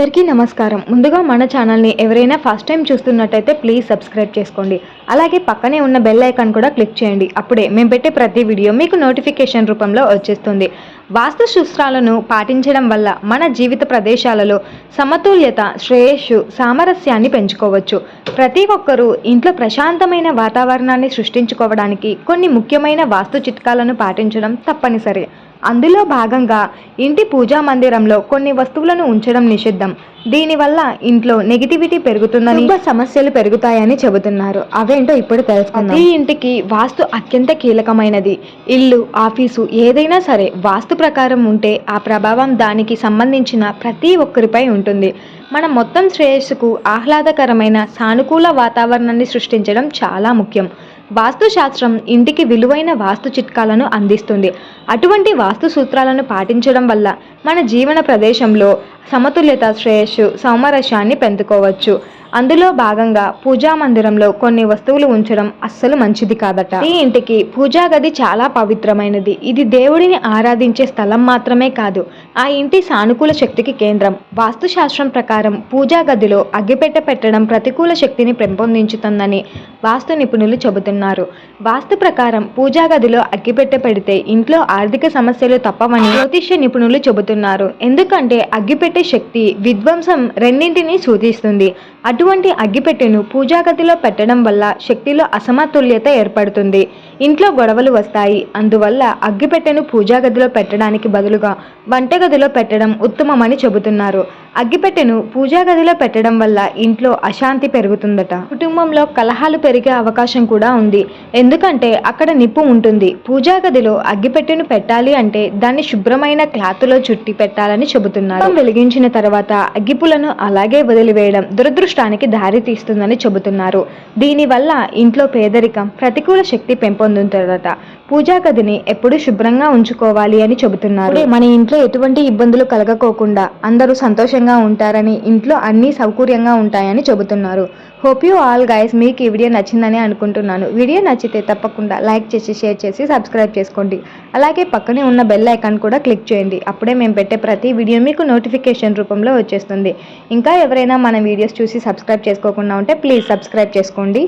అందరికీ నమస్కారం. ముందుగా మన ఛానల్ని ఎవరైనా ఫస్ట్ టైం చూస్తున్నట్టయితే ప్లీజ్ సబ్స్క్రైబ్ చేసుకోండి. అలాగే పక్కనే ఉన్న బెల్ ఐకాన్ కూడా క్లిక్ చేయండి. అప్పుడే మేము పెట్టే ప్రతి వీడియో మీకు నోటిఫికేషన్ రూపంలో వచ్చేస్తుంది. వాస్తుశూస్త్రాలను పాటించడం వల్ల మన జీవిత ప్రదేశాలలో సమతుల్యత శ్రేయస్సు సామరస్యాన్ని పెంచుకోవచ్చు. ప్రతి ఒక్కరూ ఇంట్లో ప్రశాంతమైన వాతావరణాన్ని సృష్టించుకోవడానికి కొన్ని ముఖ్యమైన వాస్తు చిట్కాలను పాటించడం తప్పనిసరి. అందులో భాగంగా ఇంటి పూజా మందిరంలో కొన్ని వస్తువులను ఉంచడం నిషిద్ధం. దీనివల్ల ఇంట్లో నెగిటివిటీ పెరుగుతుందని సమస్యలు పెరుగుతాయని చెబుతున్నారు. అవేంటో ఇప్పుడు తెలుసుకుందాం. ఈ ఇంటికి వాస్తు అత్యంత కీలకమైనది. ఇల్లు ఆఫీసు ఏదైనా సరే వాస్తు ప్రకారం ఉంటే ఆ ప్రభావం దానికి సంబంధించిన ప్రతి ఒక్కరిపై ఉంటుంది. మన మొత్తం శ్రేయస్సుకు ఆహ్లాదకరమైన సానుకూల వాతావరణాన్ని సృష్టించడం చాలా ముఖ్యం. వాస్తు శాస్త్రం ఇంటికి విలువైన వాస్తు చిట్కాలను అందిస్తుంది. అటువంటి వాస్తు సూత్రాలను పాటించడం వల్ల మన జీవన ప్రదేశంలో సమతుల్యత శ్రేయస్సు సౌమరస్యాన్ని పెంచుకోవచ్చు అందులో భాగంగా పూజా మందిరంలో కొన్ని వస్తువులు ఉంచడం అస్సలు మంచిది కాదట. ఈ ఇంటికి పూజా గది చాలా పవిత్రమైనది. ఇది దేవుడిని ఆరాధించే స్థలం మాత్రమే కాదు ఆ ఇంటి సానుకూల శక్తికి కేంద్రం. వాస్తుశాస్త్రం ప్రకారం పూజా గదిలో అగ్గిపెట్ట పెట్టడం ప్రతికూల శక్తిని పెంపొందించుతుందని వాస్తు నిపుణులు చెబుతున్నారు. వాస్తు ప్రకారం పూజా గదిలో అగ్గిపెట్ట పెడితే ఇంట్లో ఆర్థిక సమస్యలు తప్పవని జ్యోతిష్య నిపుణులు చెబుతున్నారు. ఎందుకంటే అగ్గిపెట్ట శక్తి విధ్వంసం రెండింటినీ సూచిస్తుంది. అటువంటి అగ్గిపెట్టెను పూజాగతిలో పెట్టడం వల్ల శక్తిలో అసమతుల్యత ఏర్పడుతుంది. ఇంట్లో గొడవలు వస్తాయి. అందువల్ల అగ్గిపెట్టెను పూజా గదిలో పెట్టడానికి బదులుగా వంటగదిలో పెట్టడం ఉత్తమమని చెబుతున్నారు. అగ్గిపెట్టెను పూజాగదిలో పెట్టడం వల్ల ఇంట్లో అశాంతి పెరుగుతుందట. కుటుంబంలో కలహాలు పెరిగే అవకాశం కూడా ఉంది. ఎందుకంటే అక్కడ నిప్పు ఉంటుంది. పూజా గదిలో అగ్గిపెట్టెను పెట్టాలి అంటే దాన్ని శుభ్రమైన క్లాత్లో చుట్టి పెట్టాలని చెబుతున్నారు. వెలిగించిన తర్వాత అగ్గిపులను అలాగే వదిలివేయడం దురదృష్టానికి దారి తీస్తుందని చెబుతున్నారు. దీనివల్ల ఇంట్లో పేదరికం ప్రతికూల శక్తి పెంపొంది పొందుతారట పూజా గదిని ఎప్పుడు శుభ్రంగా ఉంచుకోవాలి అని చెబుతున్నారు. మన ఇంట్లో ఎటువంటి ఇబ్బందులు కలగకోకుండా అందరూ సంతోషంగా ఉంటారని ఇంట్లో అన్ని సౌకర్యంగా ఉంటాయని చెబుతున్నారు. హోప్ యూ ఆల్ గైస్ మీకు ఈ వీడియో నచ్చిందని అనుకుంటున్నాను. వీడియో నచ్చితే తప్పకుండా లైక్ చేసి షేర్ చేసి సబ్స్క్రైబ్ చేసుకోండి. అలాగే పక్కనే ఉన్న బెల్ ఐకాన్ కూడా క్లిక్ చేయండి. అప్పుడే మేము పెట్టే ప్రతి వీడియో మీకు నోటిఫికేషన్ రూపంలో వచ్చేస్తుంది. ఇంకా ఎవరైనా మన వీడియోస్ చూసి సబ్స్క్రైబ్ చేసుకోకుండా ఉంటే ప్లీజ్ సబ్స్క్రైబ్ చేసుకోండి.